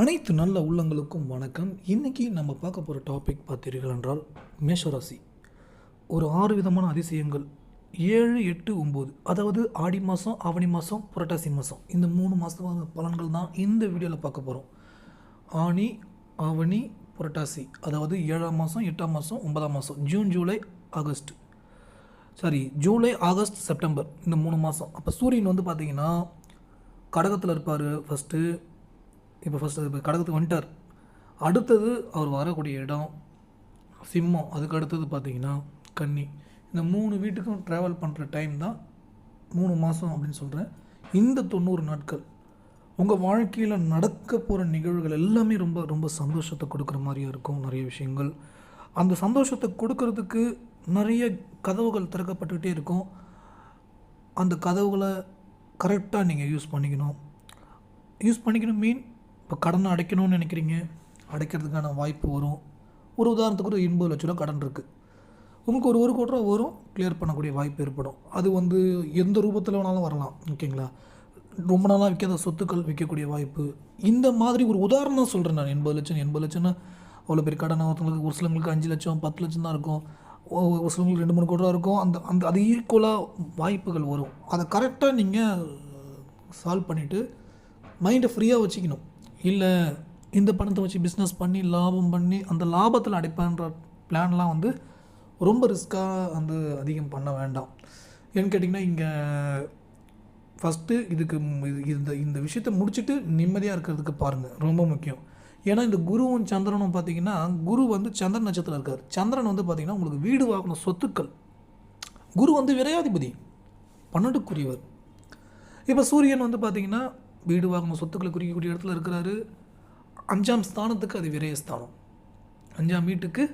அனைத்து நல்ல உள்ளங்களுக்கும் வணக்கம். இன்றைக்கி நம்ம பார்க்க போகிற டாபிக் பார்த்தீர்கள் என்றால் மேஷராசி. ஒரு ஆறு விதமான அதிசயங்கள். ஏழு எட்டு ஒம்பது அதாவது ஆடி மாதம் ஆவணி மாதம் புரட்டாசி மாதம் இந்த மூணு மாதமான பலன்கள் தான் இந்த வீடியோவில் பார்க்க போகிறோம் ஆனி ஆவணி புரட்டாசி. அதாவது ஏழாம் மாதம் எட்டாம் மாதம் ஒன்பதாம் மாதம் June July August. Sorry July August September. இந்த மூணு மாதம் அப்போ சூரியன் வந்து பார்த்திங்கன்னா கடகத்தில் இருப்பார். ஃபஸ்ட்டு இப்போ ஃபஸ்ட்டு இப்போ கடகத்துக்கு வந்துட்டார். அடுத்தது அவர் வரக்கூடிய இடம் சிம்மம் அதுக்கு அடுத்தது பார்த்தீங்கன்னா கன்னி. இந்த மூணு வீட்டுக்கும் ட்ராவல் பண்ணுற டைம் தான் மூணு மாதம் அப்படின்னு சொல்கிறேன் இந்த தொண்ணூறு நாட்கள் உங்கள் வாழ்க்கையில் நடக்க போகிற நிகழ்வுகள் எல்லாமே ரொம்ப ரொம்ப சந்தோஷத்தை கொடுக்குற மாதிரியா இருக்கும் நிறைய விஷயங்கள். அந்த சந்தோஷத்தை கொடுக்கறதுக்கு நிறைய கதவுகள் திறக்கப்பட்டுக்கிட்டே இருக்கும். அந்த கதவுகளை கரெக்டாக நீங்கள் யூஸ் பண்ணிக்கணும். யூஸ் பண்ணிக்கணும் மீன் இப்போ கடனை அடைக்கணும்னு நினைக்கிறீங்க? அடைக்கிறதுக்கான வாய்ப்பு வரும். ஒரு உதாரணத்துக்கு ஒரு எண்பது லட்ச ரூபா கடன் இருக்குது உங்களுக்கு ஒரு ஒரு கோடி ரூபா வரும் கிளியர் பண்ணக்கூடிய வாய்ப்பு ஏற்படும். அது வந்து எந்த ரூபத்தில் வேணாலும் வரலாம் ஓகேங்களா? ரொம்ப நாளாக விற்காத சொத்துக்கள் விற்கக்கூடிய வாய்ப்பு. இந்த மாதிரி ஒரு உதாரணம் சொல்கிறேன் நான். எண்பது லட்சம் எண்பது லட்சம்னா அவ்வளோ பெரிய கடன் ஒருத்தவங்களுக்கு ஒரு சிலங்களுக்கு அஞ்சு லட்சம் பத்து லட்சம் தான் இருக்கும். ஒரு சிலங்களுக்கு ரெண்டு மூணு கோடி ரூபா இருக்கும். அந்த அந்த அது ஈக்குவலாக வாய்ப்புகள் வரும். அதை கரெக்டாக நீங்கள் சால்வ் பண்ணிவிட்டு மைண்டை ஃப்ரீயாக வச்சுக்கணும். இல்லை இந்த பணத்தை வச்சு பிஸ்னஸ் பண்ணி லாபம் பண்ணி அந்த லாபத்தில் அடைப்பேன்ற பிளான்லாம் வந்து ரொம்ப ரிஸ்க்காக வந்து அதிகம் பண்ண வேண்டாம். ஏன்னு கேட்டிங்கன்னா இங்கே ஃபஸ்ட்டு இதுக்கு இந்த இந்த விஷயத்தை முடிச்சுட்டு நிம்மதியாக இருக்கிறதுக்கு பாருங்கள் ரொம்ப முக்கியம். ஏன்னா இந்த குருவும் சந்திரனும் பார்த்தீங்கன்னா குரு வந்து சந்திரன் நட்சத்திரம் இருக்கார். சந்திரன் வந்து பார்த்திங்கன்னா உங்களுக்கு வீடு வாங்கின சொத்துக்கள். குரு வந்து விரையாதிபதி. பன்னெண்டுக்குரியவர். இப்போ சூரியன் வந்து பார்த்திங்கன்னா வீடு வாங்கின சொத்துக்களை குறிக்கக்கூடிய இடத்துல இருக்கிறாரு. அஞ்சாம் ஸ்தானத்துக்கு அது விரயஸ்தானம் அஞ்சாம் வீட்டுக்கு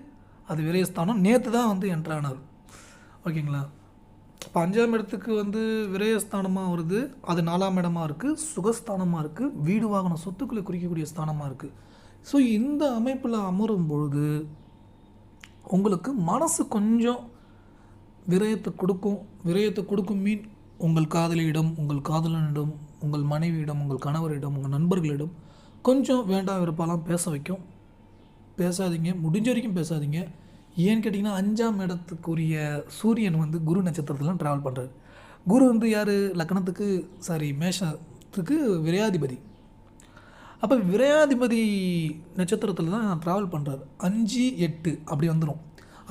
அது விரயஸ்தானம் நேற்று தான் வந்து என்ட்ரானார் ஓகேங்களா இப்போ அஞ்சாம் இடத்துக்கு வந்து விரயஸ்தானமாக வருது. அது நாலாம் இடமா இருக்குது சுகஸ்தானமாக இருக்குது வீடு வாகன சொத்துக்களை குறிக்கக்கூடிய ஸ்தானமாக இருக்குது ஸோ இந்த அமைப்பில் அமரும் பொழுது உங்களுக்கு மனசு கொஞ்சம் விரயத்தை கொடுக்கும். விரயத்தை கொடுக்கும் மீன் உங்கள் காதலியிடம் உங்கள் காதலனிடம் உங்கள் மனைவியிடம் உங்கள் கணவரிடம் உங்கள் நண்பர்களிடம் கொஞ்சம் வேண்டாம் விருப்பம்லாம் பேச வைக்கும். பேசாதீங்க. முடிஞ்ச வரைக்கும் பேசாதீங்க. ஏன்னு கேட்டிங்கன்னா அஞ்சாம் இடத்துக்குரிய சூரியன் வந்து குரு நட்சத்திரத்தில் ட்ராவல் பண்ணுறாரு குரு வந்து யார்? லக்னத்துக்கு சாரி மேஷத்துக்கு விரையாதிபதி. அப்போ விரையாதிபதி நட்சத்திரத்தில் தான் ட்ராவல் பண்ணுறாரு அஞ்சு எட்டு அப்படி வந்துடும்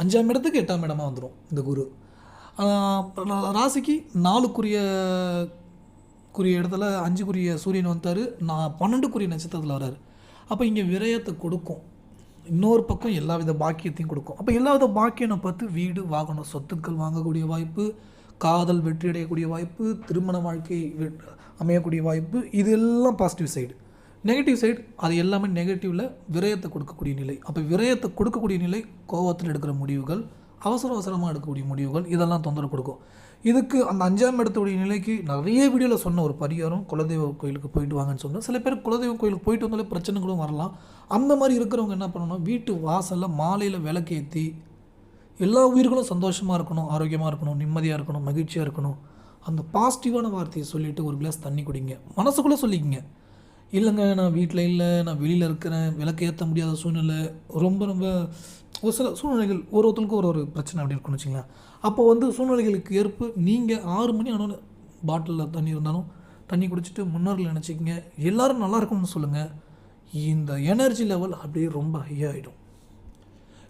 அஞ்சாம் இடத்துக்கு எட்டாம் இடமாக வந்துடும் இந்த குரு. ராசிக்கு நாலுக்குரிய குறிய இடத்துல அஞ்சு குறிய சூரியன் வந்தார். நான் பன்னெண்டு குறிய நட்சத்திரத்தில் வராரு. அப்போ இங்கே விரயத்தை கொடுக்கும். இன்னொரு பக்கம் எல்லா வித பாக்கியத்தையும் கொடுக்கும். அப்போ எல்லா வித பாக்கியம் பார்த்து வீடு வாகனம் சொத்துக்கள் வாங்கக்கூடிய வாய்ப்பு காதல் வெற்றி அடையக்கூடிய வாய்ப்பு திருமண வாழ்க்கை அமையக்கூடிய வாய்ப்பு இது எல்லாம் பாசிட்டிவ் சைடு நெகட்டிவ் சைடு அது எல்லாமே நெகட்டிவில் விரயத்தை கொடுக்கக்கூடிய நிலை. அப்போ விரயத்தை கொடுக்கக்கூடிய நிலை கோவத்தில் எடுக்கிற முடிவுகள் அவசர அவசரமாக எடுக்கக்கூடிய முடிவுகள் இதெல்லாம் தொந்தரவு கொடுக்கும். இதுக்கு அந்த அஞ்சாம் இடத்துடைய நிலைக்கு நிறைய வீடியோவில் சொன்ன ஒரு பரிகாரம் குலதெய்வ கோயிலுக்கு போயிட்டு வாங்கன்னு சொன்னேன் சில பேர் குலதெய்வ கோயிலுக்கு போயிட்டு வந்தாலே பிரச்சனைகளும் வரலாம். அந்த மாதிரி இருக்கிறவங்க என்ன பண்ணணும் வீட்டு வாசலில் மாலையில் விளக்கேற்றி எல்லா உயிர்களும் சந்தோஷமாக இருக்கணும் ஆரோக்கியமாக இருக்கணும் நிம்மதியாக இருக்கணும் மகிழ்ச்சியாக இருக்கணும். அந்த பாசிட்டிவான வார்த்தையை சொல்லிவிட்டு ஒரு கிளாஸ் தண்ணி குடிங்க. மனசுக்குள்ளே சொல்லிக்கங்க. இல்லைங்க நான் வீட்டில் இல்லை நான் வெளியில் இருக்கிறேன் விளக்கு ஏற்ற முடியாத சூழ்நிலை. ரொம்ப ரொம்ப ஒரு சில சூழ்நிலைகள் ஒரு ஒருத்தருக்கும் ஒரு ஒரு பிரச்சனை அப்படி இருக்குன்னு வச்சுங்களேன் அப்போ வந்து சூழ்நிலைகளுக்கு ஏற்ப நீங்கள் ஆறு மணி ஆனாலும் பாட்டிலில் தண்ணி இருந்தாலும் தண்ணி குடிச்சிட்டு முன்னோர்கள் நினச்சிக்கங்க. எல்லோரும் நல்லா இருக்கும்னு சொல்லுங்கள் இந்த எனர்ஜி லெவல் அப்படியே ரொம்ப ஹையாகிடும்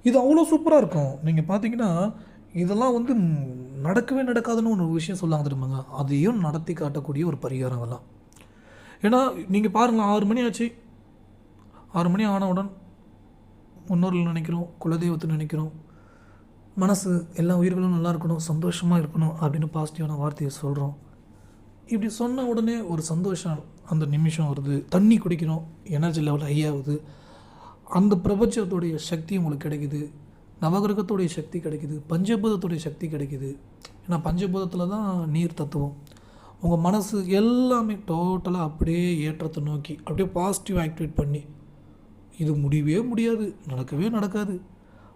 இது அவ்வளோ சூப்பராக இருக்கும். நீங்கள் பார்த்தீங்கன்னா இதெல்லாம் வந்து நடக்கவே நடக்காதுன்னு ஒரு விஷயம் சொல்லாங்க திரும்பங்க அதையும் நடத்தி காட்டக்கூடிய ஒரு பரிகாரம் அதெல்லாம். ஏன்னா நீங்கள் பாருங்களேன் ஆறு மணி ஆச்சு. ஆறு மணி ஆனவுடன் முன்னோர்கள் நினைக்கிறோம் குலதெய்வத்தை நினைக்கிறோம். மனசு எல்லா உயிர்களும் நல்லா இருக்கணும் சந்தோஷமாக இருக்கணும் அப்படின்னு பாசிட்டிவான வார்த்தையை சொல்கிறோம் இப்படி சொன்ன உடனே ஒரு சந்தோஷம் அந்த நிமிஷம் வருது. தண்ணி குடிக்கிறோம் எனர்ஜி லெவல் ஹை ஆகுது. அந்த பிரபஞ்சத்துடைய சக்தி உங்களுக்கு கிடைக்குது. நவகிரகத்துடைய சக்தி கிடைக்குது. பஞ்சபூதத்துடைய சக்தி கிடைக்குது. ஏன்னா பஞ்சபூதத்தில் தான் நீர் தத்துவம். உங்கள் மனசு எல்லாமே டோட்டலாக அப்படியே ஏற்றத்தை நோக்கி அப்படியே பாசிட்டிவ் ஆக்டிவேட் பண்ணி இது முடியவே முடியாது நடக்கவே நடக்காது.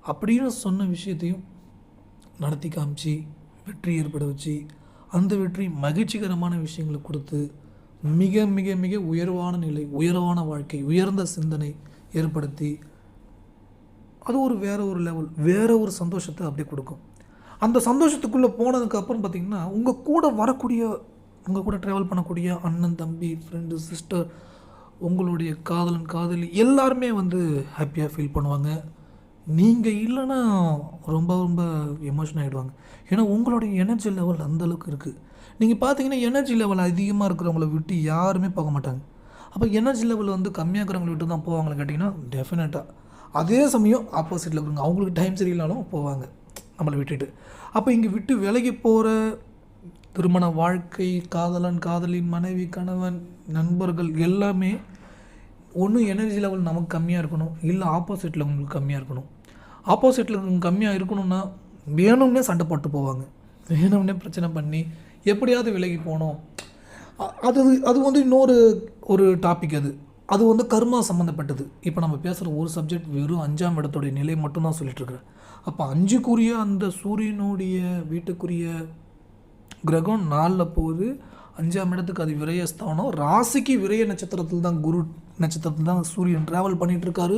அப்படின்னு சொன்ன விஷயத்தையும் நடத்தி காமிச்சு வெற்றி ஏற்பட வச்சு அந்த வெற்றி மகிழ்ச்சிகரமான விஷயங்களை கொடுத்து மிக மிக மிக உயர்வான நிலை உயர்வான வாழ்க்கை உயர்ந்த சிந்தனை ஏற்படுத்தி அது ஒரு வேற ஒரு லெவல் வேற ஒரு சந்தோஷத்தை அப்படியே கொடுக்கும். அந்த சந்தோஷத்துக்குள்ளே போனதுக்கப்புறம் பார்த்திங்கன்னா உங்கள் கூட வரக்கூடிய உங்கள் கூட ட்ராவல் பண்ணக்கூடிய அண்ணன் தம்பி ஃப்ரெண்டு சிஸ்டர் உங்களுடைய காதலன் காதலி எல்லாருமே வந்து ஹாப்பியாக ஃபீல் பண்ணுவாங்க. நீங்கள் இல்லைன்னா ரொம்ப ரொம்ப எமோஷன் ஆகிடுவாங்க ஏன்னா உங்களுடைய எனர்ஜி லெவல் அந்தளவுக்கு இருக்குது நீங்கள் பார்த்தீங்கன்னா எனர்ஜி லெவல் அதிகமாக இருக்கிறவங்கள விட்டு யாருமே போக மாட்டாங்க. அப்போ எனர்ஜி லெவல் வந்து கம்மியாக இருக்கிறவங்கள விட்டு தான் போவாங்களே கேட்டிங்கன்னா டெஃபினட்டாக அதே சமயம் ஆப்போசிட்டில் இருக்கிறவங்க அவங்களுக்கு டைம் சரியில்லைனாலும் போவாங்க நம்மளை விட்டுட்டு. அப்போ இங்கே விட்டு விலகி போகிற திருமண வாழ்க்கை காதலன் காதலி மனைவி கணவன் நண்பர்கள் எல்லாமே ஒன்று எனர்ஜி லெவல் நமக்கு கம்மியாக இருக்கணும் இல்லை ஆப்போசிட்டில் உங்களுக்கு கம்மியாக இருக்கணும். ஆப்போசிட்டில் கம்மியாக இருக்கணும்னா வேணும்னே சண்டை போட்டு போவாங்க. வேணும்னே பிரச்சனை பண்ணி எப்படியாவது விலகி போகணும். அது அது வந்து இன்னொரு ஒரு டாபிக் அது. அது வந்து கர்மா சம்மந்தப்பட்டது இப்போ நம்ம பேசுகிற ஒரு சப்ஜெக்ட் வெறும் அஞ்சாம் இடத்துடைய நிலை மட்டும்தான் சொல்லிட்டு அப்போ அஞ்சுக்குரிய அந்த சூரியனுடைய வீட்டுக்குரிய கிரகம் நாளில் போகுது. அஞ்சாம் இடத்துக்கு அது விரயஸ்தானம் ராசிக்கு விரய நட்சத்திரத்தில் தான் குரு நட்சத்திரத்தில் தான் சூரியன் ட்ராவல் பண்ணிகிட்ருக்காரு இருக்காரு.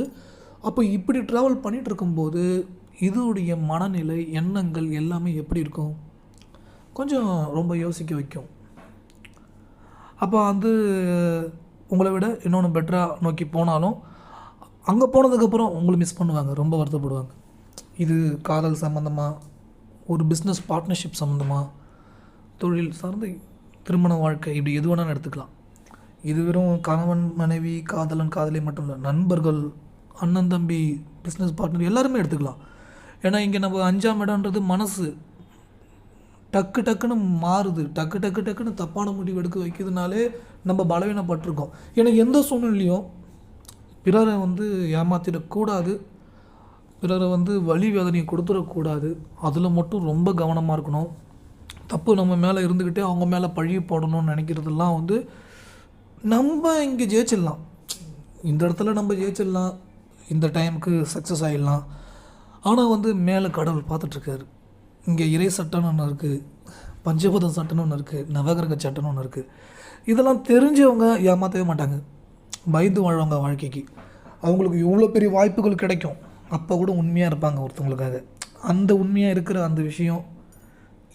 அப்போ இப்படி ட்ராவல் பண்ணிகிட்டு இருக்கும்போது இதோடைய மனநிலை எண்ணங்கள் எல்லாமே எப்படி இருக்கும்? கொஞ்சம் ரொம்ப யோசிக்க வைக்கும். அப்போ வந்து உங்களை விட இன்னொன்று பெட்டராக நோக்கி போனாலும் அங்கே போனதுக்கப்புறம் உங்களை மிஸ் பண்ணுவாங்க ரொம்ப வருத்தப்படுவாங்க. இது காதல் சம்மந்தமாக ஒரு பிஸ்னஸ் பார்ட்னர்ஷிப் சம்மந்தமாக தொழில் சார்ந்த திருமண வாழ்க்கை இப்படி எது வேணாலும் எடுத்துக்கலாம். இது வெறும் கணவன் மனைவி காதலன் காதலி மட்டும் இல்லை நண்பர்கள் அண்ணன் தம்பி பிஸ்னஸ் பார்ட்னர் எல்லாருமே எடுத்துக்கலாம். ஏன்னா இங்கே நம்ம அஞ்சாம் இடம்ன்றது மனசு. டக்கு டக்குன்னு மாறுது. டக்கு டக்கு டக்குன்னு தப்பான முடிவு எடுக்க வைக்கிறதுனாலே நம்ம பலவீனப்பட்டிருக்கோம். ஏன்னா எந்த சூழ்நிலையும் பிறரை வந்து ஏமாத்திடக்கூடாது. பிறரை வந்து வலி வேதனையை கொடுத்துடக்கூடாது. அதில் மட்டும் ரொம்ப கவனமாக இருக்கணும். தப்பு நம்ம மேலே இருந்துக்கிட்டே அவங்க மேலே பழி போடணும்னு நினைக்கிறதெல்லாம் வந்து நம்ம இங்கே ஜெயிச்சிடலாம். இந்த இடத்துல நம்ம ஜெயிச்சிடலாம். இந்த டைமுக்கு சக்ஸஸ் ஆகிடலாம் ஆனால் வந்து மேலே கடவுள் பார்த்துட்ருக்காரு. இங்கே இறை சட்டம்னு ஒன்று இருக்குது பஞ்சபூத சட்டம்னு ஒன்று இருக்குது நவகிரக சட்டம்னு ஒன்று இருக்குது இதெல்லாம் தெரிஞ்சவங்க ஏமாற்றவே மாட்டாங்க. பயந்து வாழ்வாங்க வாழ்க்கைக்கு. அவங்களுக்கு இவ்வளோ பெரிய வாய்ப்புகள் கிடைக்கும். அப்போ கூட உண்மையாக இருப்பாங்க ஒருத்தவங்களுக்காக. அந்த உண்மையாக இருக்கிற அந்த விஷயம்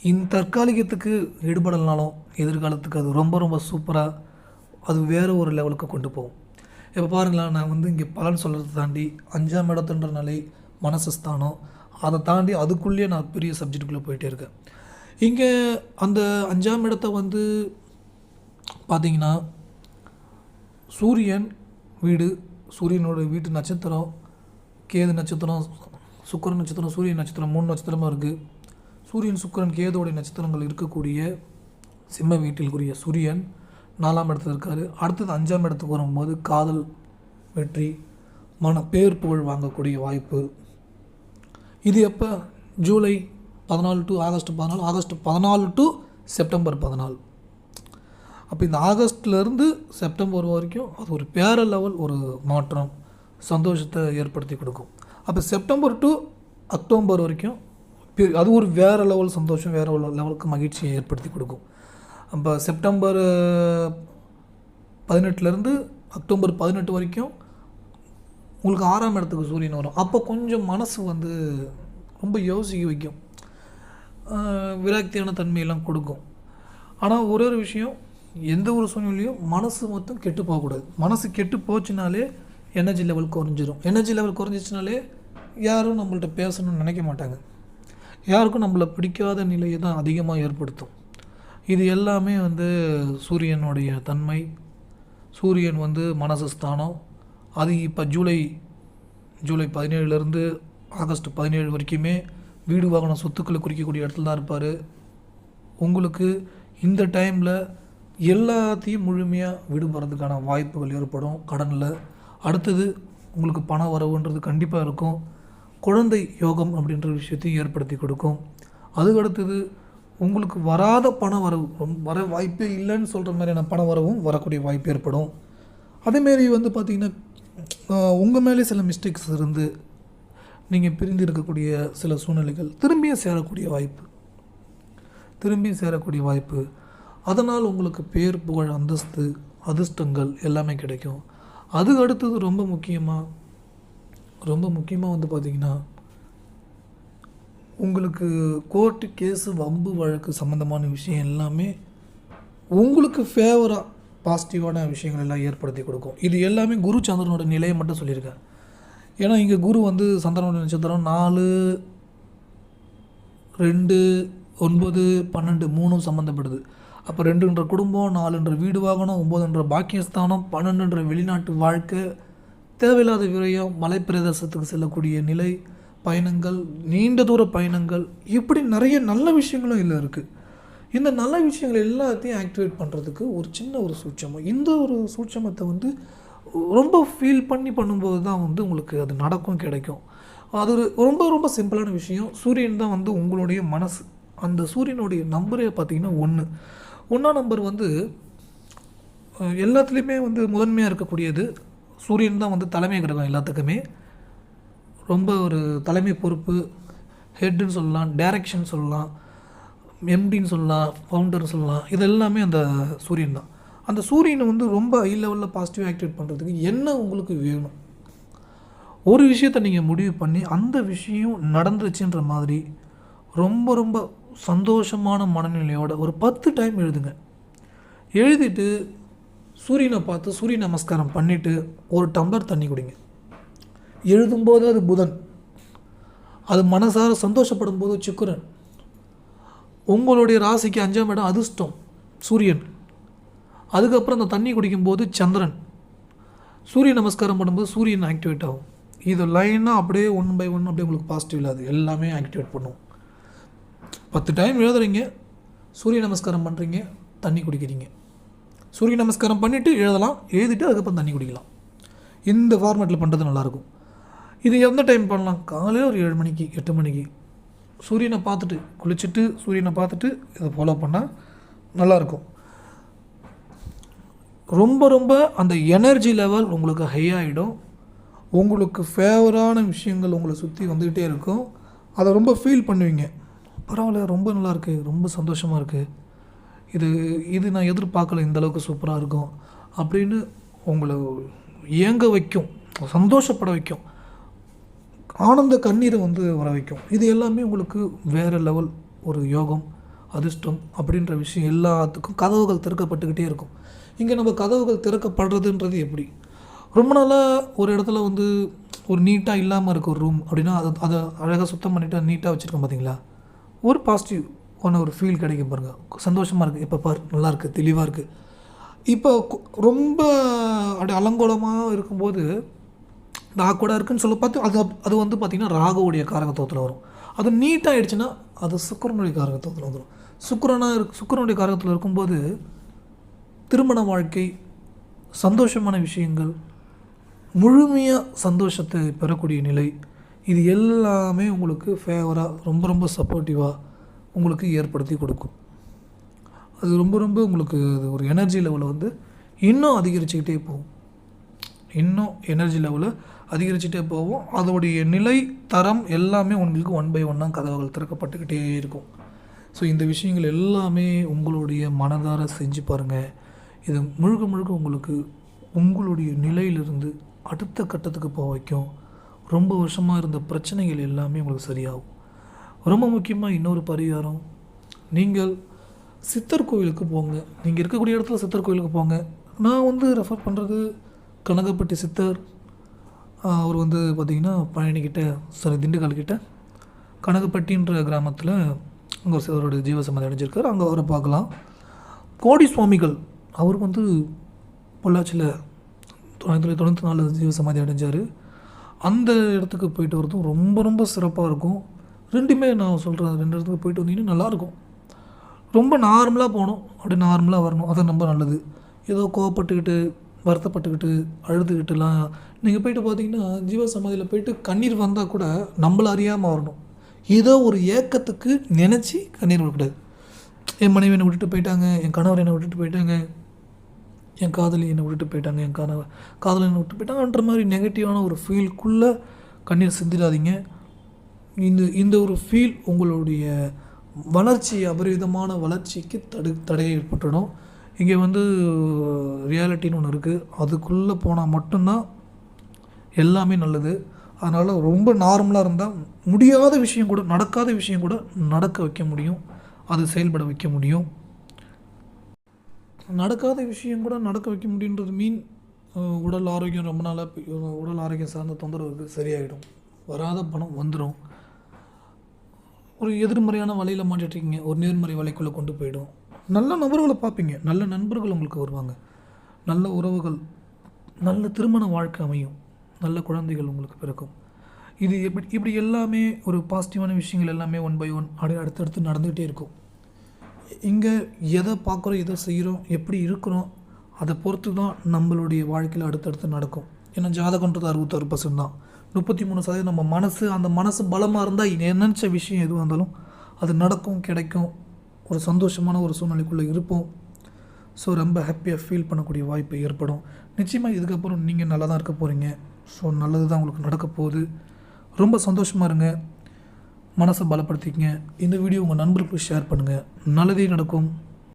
இந்த தற்காலிகத்துக்கு ஈடுபடலனாலும் எதிர்காலத்துக்கு அது ரொம்ப ரொம்ப சூப்பராக அது வேறு ஒரு லெவலுக்கு கொண்டு போகும். இப்போ பாருங்களேன் நான் வந்து இங்கே பலன் சொல்கிறத தாண்டி அஞ்சாம் இடத்துன்ற நிலை மனசு ஸ்தானம் அதை தாண்டி அதுக்குள்ளேயே நான் பெரிய சப்ஜெக்டுக்குள்ளே போயிட்டே இருக்கேன். இங்கே அந்த அஞ்சாம் இடத்த வந்து பார்த்தீங்கன்னா சூரியன் வீடு சூரியனோட வீட்டு நட்சத்திரம் கேது நட்சத்திரம் சுக்கிரன் நட்சத்திரம் சூரியன் நட்சத்திரம் மூணு நட்சத்திரமாக இருக்குது சூரியன் சுக்கிரன் கேதோடைய நட்சத்திரங்கள் இருக்கக்கூடிய சிம்ம வீட்டிற்குரிய சூரியன் நாலாம் இடத்துல இருக்கார். அடுத்தது அஞ்சாம் இடத்துக்கு வரும்போது காதல் வெற்றி மன பேர் புகழ் வாங்கக்கூடிய வாய்ப்பு. இது எப்போ? ஜூலை பதினாலு டு ஆகஸ்ட் பதினாலு ஆகஸ்ட் பதினாலு டு செப்டம்பர் பதினாலு. அப்போ இந்த ஆகஸ்ட்லேருந்து செப்டம்பர் வரைக்கும் அது ஒரு பேர லெவல் ஒரு மாற்றம் சந்தோஷத்தை ஏற்படுத்தி கொடுக்கும். அப்போ செப்டம்பர் டு அக்டோபர் வரைக்கும் அது ஒரு வேறு லெவல் சந்தோஷம் வேறு லெவலுக்கு மகிழ்ச்சியை ஏற்படுத்தி கொடுக்கும். நம்ம செப்டம்பர் பதினெட்டுலேருந்து அக்டோபர் பதினெட்டு வரைக்கும் உங்களுக்கு ஆறாம் இடத்துக்கு சூரியன் வரும். அப்போ கொஞ்சம் மனசு வந்து ரொம்ப யோசிக்க வைக்கும். விராக்தியான விரக்தியான தன்மையெல்லாம் கொடுக்கும். ஆனால் ஒரு ஒரு விஷயம் எந்த ஒரு சூழ்நிலையும் மனசு மொத்தம் கெட்டு போகக்கூடாது. மனசு கெட்டு போச்சுனாலே எனர்ஜி லெவல் குறைஞ்சிரும். எனர்ஜி லெவல் குறைஞ்சிச்சுனாலே யாரும் நம்மள்ட்ட பேசணும்னு நினைக்க மாட்டாங்க. யாருக்கும் நம்மளை பிடிக்காத நிலையை தான் அதிகமாக ஏற்படுத்தும். இது எல்லாமே வந்து சூரியனுடைய தன்மை. சூரியன் வந்து மனசு ஸ்தானம். அது இப்போ ஜூலை ஜூலை பதினேழுலேருந்து ஆகஸ்ட் பதினேழு வரைக்குமே வீடு வாகன சொத்துக்களை குறிக்கக்கூடிய இடத்துல தான் இருப்பார். உங்களுக்கு இந்த டைமில் எல்லாத்தையும் முழுமையாக விடுபடுறதுக்கான வாய்ப்புகள் ஏற்படும் கடனில். அடுத்தது உங்களுக்கு பண வரவுன்றது கண்டிப்பாக இருக்கும். குழந்தை யோகம் அப்படின்ற விஷயத்தையும் ஏற்படுத்தி கொடுக்கும். அதுக்கடுத்தது உங்களுக்கு வராத பண வரவு ரொம்ப வர வாய்ப்பே இல்லைன்னு சொல்கிற மாதிரியான பண வரவும் வரக்கூடிய வாய்ப்பு ஏற்படும். அதேமாரி வந்து பார்த்திங்கன்னா உங்கள் மேலே சில மிஸ்டேக்ஸ் இருந்து நீங்கள் பிரிந்து இருக்கக்கூடிய சில சூழ்நிலைகள் திரும்பியும் சேரக்கூடிய வாய்ப்பு. திரும்பி சேரக்கூடிய வாய்ப்பு. அதனால் உங்களுக்கு பேர் புகழ் அந்தஸ்து அதிர்ஷ்டங்கள் எல்லாமே கிடைக்கும். அதுக்கு அடுத்தது ரொம்ப முக்கியமாக ரொம்ப முக்கியமாக வந்து பார்த்திங்கன்னா உங்களுக்கு கோர்ட்டு கேஸு வம்பு வழக்கு சம்மந்தமான விஷயம் எல்லாமே உங்களுக்கு ஃபேவராக பாசிட்டிவான விஷயங்கள் எல்லாம் ஏற்படுத்தி கொடுக்கும். இது எல்லாமே குரு சந்திரனோட நிலையை மட்டும் சொல்லியிருக்கேன் ஏன்னா இங்கே குரு வந்து சந்திரனோட நட்சத்திரம் நாலு ரெண்டு ஒன்பது பன்னெண்டு மூணும் சம்மந்தப்படுது அப்போ ரெண்டுன்ற குடும்பம் நாலுன்ற வீடு வாங்கணும் ஒம்போதுன்ற பாக்கியஸ்தானம் பன்னெண்டுன்ற வெளிநாட்டு வாழ்க்கை தேவையில்லாத விரயம் மலைப்பிரதேசத்துக்கு செல்லக்கூடிய நிலை பயணங்கள் நீண்ட தூர பயணங்கள் இப்படி நிறைய நல்ல விஷயங்களும் இதில் இருக்குது இந்த நல்ல விஷயங்கள் எல்லாத்தையும் ஆக்டிவேட் பண்ணுறதுக்கு ஒரு சின்ன ஒரு சூட்சமம். இந்த ஒரு சூட்சமத்தை வந்து ரொம்ப ஃபீல் பண்ணி பண்ணும்போது தான் வந்து உங்களுக்கு அது நடக்கும் கிடைக்கும். அது ஒரு ரொம்ப ரொம்ப சிம்பிளான விஷயம். சூரியன் தான் வந்து உங்களுடைய மனசு. அந்த சூரியனுடைய நம்பரே பார்த்தீங்கன்னா ஒன்று ஒன்றாம் நம்பர் வந்து எல்லாத்துலேயுமே வந்து முதன்மையாக இருக்கக்கூடியது சூரியன் தான் வந்து தலைமை கிரகம் எல்லாத்துக்குமே. ரொம்ப ஒரு தலைமை பொறுப்பு ஹெட்டுன்னு சொல்லலாம் டைரக்ஷன் சொல்லலாம் எம்டின்னு சொல்லலாம் ஃபவுண்டர்னு சொல்லலாம் இது எல்லாமே அந்த சூரியன் தான். அந்த சூரியனை வந்து ரொம்ப ஹை லெவலில் பாசிட்டிவ் ஆக்டிவேட் பண்ணுறதுக்கு என்ன உங்களுக்கு வேணும்? ஒரு விஷயத்தை நீங்கள் முடிவு பண்ணி அந்த விஷயம் நடந்துருச்சுன்ற மாதிரி ரொம்ப ரொம்ப சந்தோஷமான மனநிலையோட ஒரு பத்து டைம் எழுதுங்க. எழுதிட்டு சூரியனை பார்த்து சூரிய நமஸ்காரம் பண்ணிவிட்டு ஒரு டம்ளர் தண்ணி குடிங்க. எழுதும்போது அது புதன். அது மனசார சந்தோஷப்படும் போது சுக்கரன். உங்களுடைய ராசிக்கு அஞ்சாம் இடம் அதிர்ஷ்டம் சூரியன். அதுக்கப்புறம் அந்த தண்ணி குடிக்கும்போது சந்திரன். சூரிய நமஸ்காரம் பண்ணும்போது சூரியன் ஆக்டிவேட் ஆகும். இது லைனாக அப்படியே ஒன் பை ஒன் அப்படியே உங்களுக்கு பாசிட்டிவ் இல்லாது. எல்லாமே ஆக்டிவேட் பண்ணும். பத்து டைம் எழுதுறீங்க சூரிய நமஸ்காரம் பண்ணுறீங்க தண்ணி குடிக்கிறீங்க. சூரிய நமஸ்காரம் பண்ணிவிட்டு எழுதலாம் எழுதிட்டு அதுக்கப்புறம் தண்ணி குடிக்கலாம். இந்த ஃபார்மேட்டில் பண்ணுறது நல்லாயிருக்கும். இது எந்த டைம் பண்ணலாம்? காலையில் ஒரு ஏழு மணிக்கு எட்டு மணிக்கு. சூரியனை பார்த்துட்டு குளிச்சுட்டு சூரியனை பார்த்துட்டு இதை ஃபாலோ பண்ணால் நல்லாயிருக்கும் ரொம்ப ரொம்ப அந்த எனர்ஜி லெவல் உங்களுக்கு ஹை ஆகிடும் உங்களுக்கு ஃபேவரான விஷயங்கள் உங்களை சுற்றி வந்துக்கிட்டே இருக்கும். அதை ரொம்ப ஃபீல் பண்ணுவீங்க. பரவாயில்ல ரொம்ப நல்லா இருக்குது ரொம்ப சந்தோஷமாக இருக்குது இது இது நான் எதிர்பார்க்கல இந்த அளவுக்கு சூப்பராக இருக்கும். அப்படின்னு உங்களை ஏங்க வைக்கும் சந்தோஷப்பட வைக்கும். ஆனந்த கண்ணீரை வந்து வர வைக்கும். இது எல்லாமே உங்களுக்கு வேறு லெவல் ஒரு யோகம் அதிர்ஷ்டம் அப்படின்ற விஷயம் எல்லாத்துக்கும் கதவுகள் திறக்கப்பட்டுக்கிட்டே இருக்கும். இங்கே நம்ம கதவுகள் திறக்கப்படுறதுன்றது எப்படி? ரொம்ப நாளாக ஒரு இடத்துல வந்து ஒரு நீட்டாக இல்லாமல் இருக்க ஒரு ரூம் அப்படின்னா அதை அதை அழகாக சுத்தம் பண்ணிவிட்டு நீட்டாக வச்சுருக்கோம் பார்த்தீங்களா ஒரு பாசிட்டிவ் ஒன்று ஒரு ஃபீல் கிடைக்கும் பாருங்கள் சந்தோஷமாக இருக்குது இப்போ பார் நல்லா இருக்குது தெளிவாக இருக்குது இப்போ ரொம்ப அப்படி அலங்கோலமாக இருக்கும்போது ஆக்வர்டாக இருக்குன்னு சொல்ல பார்த்து அது அது வந்து பார்த்திங்கன்னா ராகுவுடைய காரகத்துவத்தில் வரும். அது நீட்டாகிடுச்சுன்னா அது சுக்கரனுடைய காரகத்துவத்தில் வந்துடும் சுக்கரனாக இருக்கு சுக்கரனுடைய காரகத்தில் இருக்கும்போது திருமண வாழ்க்கை சந்தோஷமான விஷயங்கள் முழுமையாக சந்தோஷத்தை பெறக்கூடிய நிலை இது எல்லாமே உங்களுக்கு ஃபேவராக ரொம்ப ரொம்ப சப்போர்ட்டிவாக உங்களுக்கு ஏற்படுத்தி கொடுக்கும். அது ரொம்ப ரொம்ப உங்களுக்கு அது ஒரு எனர்ஜி லெவலை வந்து இன்னும் அதிகரிச்சுக்கிட்டே போகும். இன்னும் எனர்ஜி லெவலை அதிகரிச்சுட்டே போகும். அதோடைய நிலை தரம் எல்லாமே உங்களுக்கு ஒன் பை ஒன்னாக கதவுகள் திறக்கப்பட்டுக்கிட்டே இருக்கும். ஸோ இந்த விஷயங்கள் எல்லாமே உங்களுடைய மனதார செஞ்சு பாருங்கள் இது முழுக்க முழுக்க உங்களுக்கு உங்களுடைய நிலையிலிருந்து அடுத்த கட்டத்துக்கு போக வைக்கும். ரொம்ப வருஷமாக இருந்த பிரச்சனைகள் எல்லாமே உங்களுக்கு சரியாகும். ரொம்ப முக்கியமாக இன்னொரு பரிகாரம். நீங்கள் சித்தர் கோவிலுக்கு போங்க. நீங்கள் இருக்கக்கூடிய இடத்துல சித்தர் கோயிலுக்கு போங்க. நான் வந்து ரெஃபர் பண்ணுறது கனகப்பட்டி சித்தர். அவர் வந்து பார்த்திங்கன்னா பழனிக்கிட்ட சாரி திண்டுக்கல் கிட்ட கனகப்பட்டின்ற கிராமத்தில் அங்கே ஒரு சிவரோட ஜீவசமாதி அடைஞ்சிருக்கார். அங்கே அவரை பார்க்கலாம். கோடி சுவாமிகள் அவர் வந்து பொள்ளாச்சியில் தொள்ளாயிரத்தி தொள்ளாயிரத்தி தொண்ணூற்றி நாலு ஜீவசமாதி அடைஞ்சார். அந்த இடத்துக்கு போயிட்டு வரதும் ரொம்ப ரொம்ப சிறப்பாக இருக்கும். ரெண்டுமே நான் சொல்கிறேன் ரெண்டு இடத்துக்கு போயிட்டு வந்தீங்கன்னா நல்லாயிருக்கும் ரொம்ப நார்மலாக போகணும். அப்படி நார்மலாக வரணும். அது ரொம்ப நல்லது. ஏதோ கோவப்பட்டுக்கிட்டு வருத்தப்பட்டுக்கிட்டு அழுதுகிட்டுலாம் நீங்கள் போயிட்டு பார்த்தீங்கன்னா ஜீவ சமாதியில் போயிட்டு கண்ணீர் வந்தால் கூட நம்மள அறியாமல் வரணும். ஏதோ ஒரு ஏக்கத்துக்கு நினச்சி கண்ணீர் விடக்கூடாது. என் மனைவி என்னை விட்டுட்டு போயிட்டாங்க என் கணவர் என்னை விட்டுட்டு போயிட்டாங்க என் காதலி என்னை விட்டுட்டு போயிட்டாங்க என் கணவர் காதலி என்னை விட்டு போயிட்டாங்கன்ற மாதிரி நெகட்டிவான ஒரு ஃபீல்குள்ளே கண்ணீர் சிந்திடாதீங்க. இந்த இந்த ஒரு ஃபீல் உங்களுடைய வளர்ச்சி அபரிவிதமான வளர்ச்சிக்கு தடு தடையை ஏற்பட்டுடும். இங்கே வந்து ரியாலிட்டின்னு ஒன்று இருக்குது அதுக்குள்ளே போனால் மட்டும்தான் எல்லாமே நல்லது. அதனால் ரொம்ப நார்மலாக இருந்தால் முடியாத விஷயம் கூட நடக்காத விஷயம் கூட நடக்க வைக்க முடியும். அது செயல்பட வைக்க முடியும். நடக்காத விஷயம் கூட நடக்க வைக்க முடியுன்றது மீன் உடல் ஆரோக்கியம் ரொம்ப நாளாக உடல் ஆரோக்கியம் சார்ந்த தொந்தரவுக்கு சரியாயிடும். வராத பணம் வந்துடும் ஒரு எதிர்மறையான வலையில் மாட்டிட்ருக்கீங்க ஒரு நேர்மறை வலைக்குள்ளே கொண்டு போயிடும். நல்ல நபர்களை பார்ப்பீங்க. நல்ல நண்பர்கள் உங்களுக்கு வருவாங்க. நல்ல உறவுகள் நல்ல திருமண வாழ்க்கை அமையும். நல்ல குழந்தைகள் உங்களுக்கு பிறக்கும். இது எப்படி இப்படி எல்லாமே ஒரு பாசிட்டிவான விஷயங்கள் எல்லாமே ஒன் பை ஒன் அப்படியே அடுத்தடுத்து நடந்துகிட்டே இருக்கும். இங்கே எதை பார்க்குறோம் எதை செய்கிறோம் எப்படி இருக்கிறோம் அதை பொறுத்து தான் நம்மளுடைய வாழ்க்கையில் அடுத்தடுத்து நடக்கும். ஏன்னா ஜாதகன்றது அறுபத்தாறு பர்சன்ட் தான். முப்பத்தி மூணு சதவீதம் நம்ம மனசு அந்த மனசு பலமாக இருந்தால் நினச்ச விஷயம் எதுவாக இருந்தாலும் அது நடக்கும் கிடைக்கும். ஒரு சந்தோஷமான ஒரு சூழ்நிலைக்குள்ளே இருப்போம். ஸோ ரொம்ப ஹாப்பியாக ஃபீல் பண்ணக்கூடிய வாய்ப்பு ஏற்படும். நிச்சயமாக இதுக்கப்புறம் நீங்கள் நல்லா தான் இருக்க போகிறீங்க ஸோ நல்லது தான் உங்களுக்கு நடக்க போகுது. ரொம்ப சந்தோஷமாக இருங்க. மனசை பலப்படுத்திக்கங்க. இந்த வீடியோ உங்கள் நண்பர்களுக்கு ஷேர் பண்ணுங்கள் நல்லதே நடக்கும்.